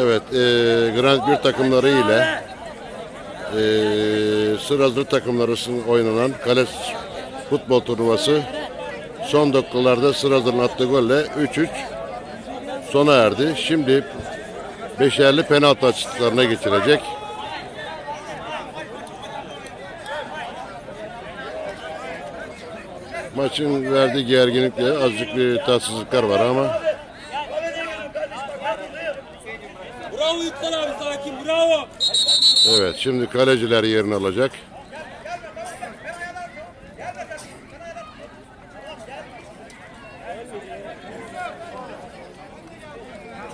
Evet, e, Grand bir takımları ile e, Sırazlı takımları oynanan kale futbol turnuvası son dakikalarda Sırazlı'nın attığı golle 3-3 sona erdi. Şimdi beşerli penaltı atışlarına geçilecek. Maçın verdiği gerginlikle azıcık bir tatsızlıklar var ama Bravo Yüksel abi sakin bravo. Evet şimdi kaleciler yerini alacak.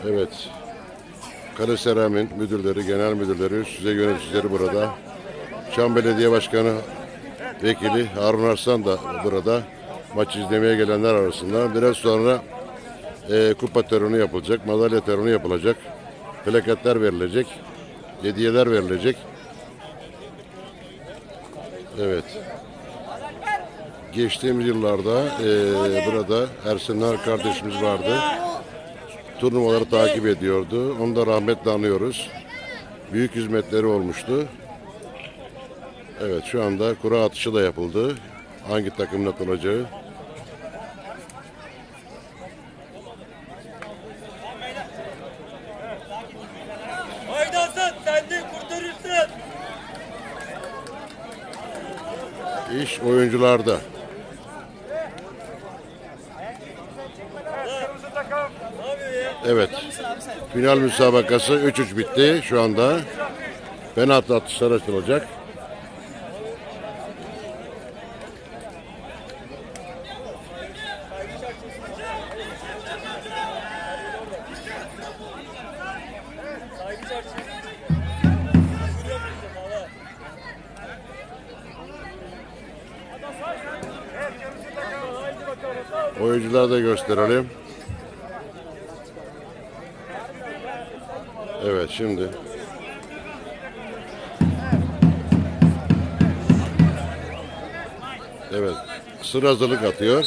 Evet. Kale Seram'ın müdürleri, genel müdürleri, üst yöneticileri burada. Şam Belediye Başkanı Vekili Harun Arslan da burada. Maç izlemeye gelenler arasında. Biraz sonra e, kupa töreni yapılacak, madalya töreni yapılacak. Plaketler verilecek, hediyeler verilecek. Evet. Geçtiğimiz yıllarda e, burada Ersin Nar kardeşimiz vardı. Turnuvaları takip ediyordu. Onu da rahmetle anıyoruz. Büyük hizmetleri olmuştu. Evet şu anda kura atışı da yapıldı. Hangi takımın atılacağı. Haydi Hasan sen de kurtarırsın. İş oyuncularda. Evet. Final müsabakası 3-3 bitti şu anda. Penaltı atışlar açılacak. Oyuncuları da gösterelim. Evet şimdi. Evet. Sıra hazırlık atıyor.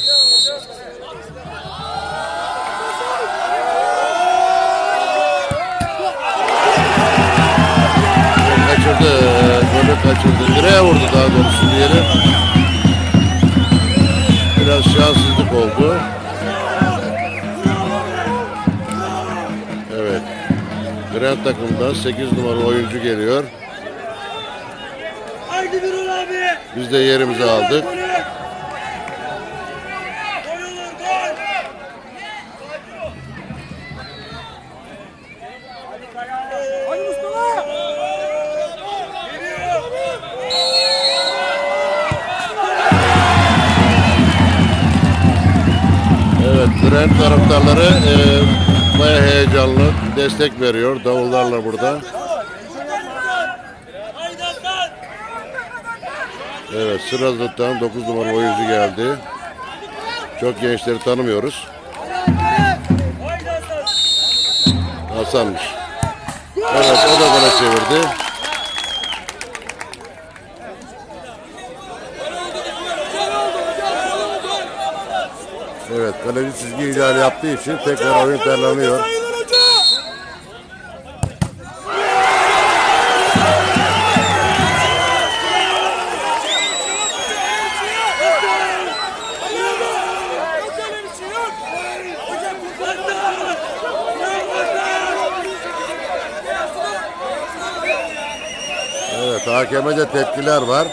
Kaçırdı. Golü kaçırdı. Direğe vurdu daha doğrusu diyelim. Grand takımda 8 numaralı oyuncu geliyor. Haydi Birol abi. Biz de yerimizi aldık. Golü. Gol olur gol. Hadi Mustafa. Geliyor. Evet, Grand taraftarları e, baya heyecanlı destek veriyor. Davullarla burada. Evet, Sırazlık'tan 9 numaralı oyuncu geldi. Çok gençleri tanımıyoruz. Hasan'mış. Evet, o da bana çevirdi. Evet, kaleci çizgi ihlali yaptığı için tekrar oyun terlanıyor. Evet, hakeme de tepkiler var.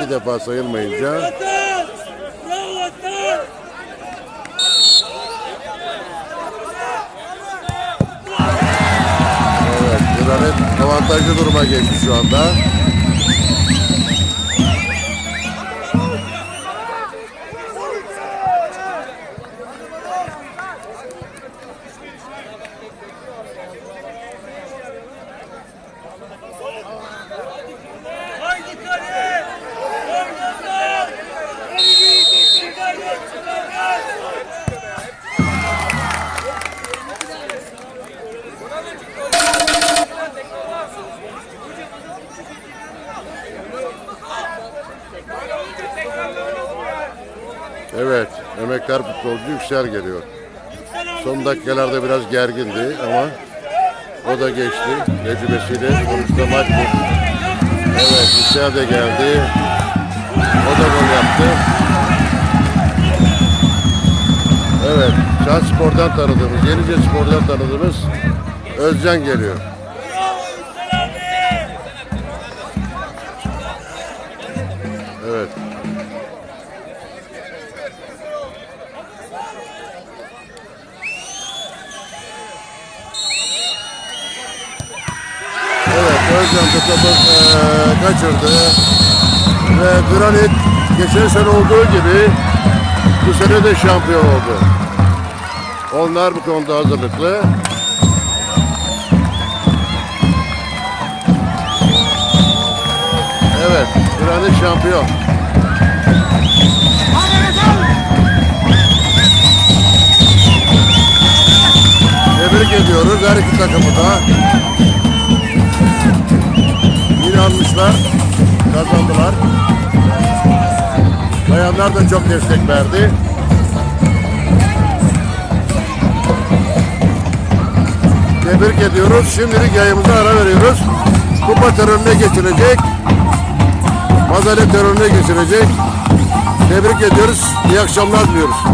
İki defa sayılmayınca. Granit avantajlı duruma geçti şu anda. Evet, emektar futbolcu Yüksel geliyor. Yüksel Son dakikalarda biraz gergindi ama o da geçti. Tecrübesiyle sonuçta maç bu. Evet, İsmail de geldi. O da gol yaptı. Evet, Can Spor'dan tanıdığımız, Yenice Spor'dan tanıdığımız Özcan geliyor. Evet. Evet, Özcan da topu eee, kaçırdı. Ve Granit geçen sene olduğu gibi bu sene de şampiyon oldu. Onlar bu konuda hazırlıklı. Evet, Granit şampiyon. Tebrik ediyoruz her iki takımı da. İnanmışlar, kazandılar. Bayanlar da çok destek verdi. Tebrik ediyoruz. Şimdilik yayımıza ara veriyoruz. Kupa törenine geçilecek. Madalya törenine geçilecek. Tebrik ediyoruz. İyi akşamlar diliyoruz.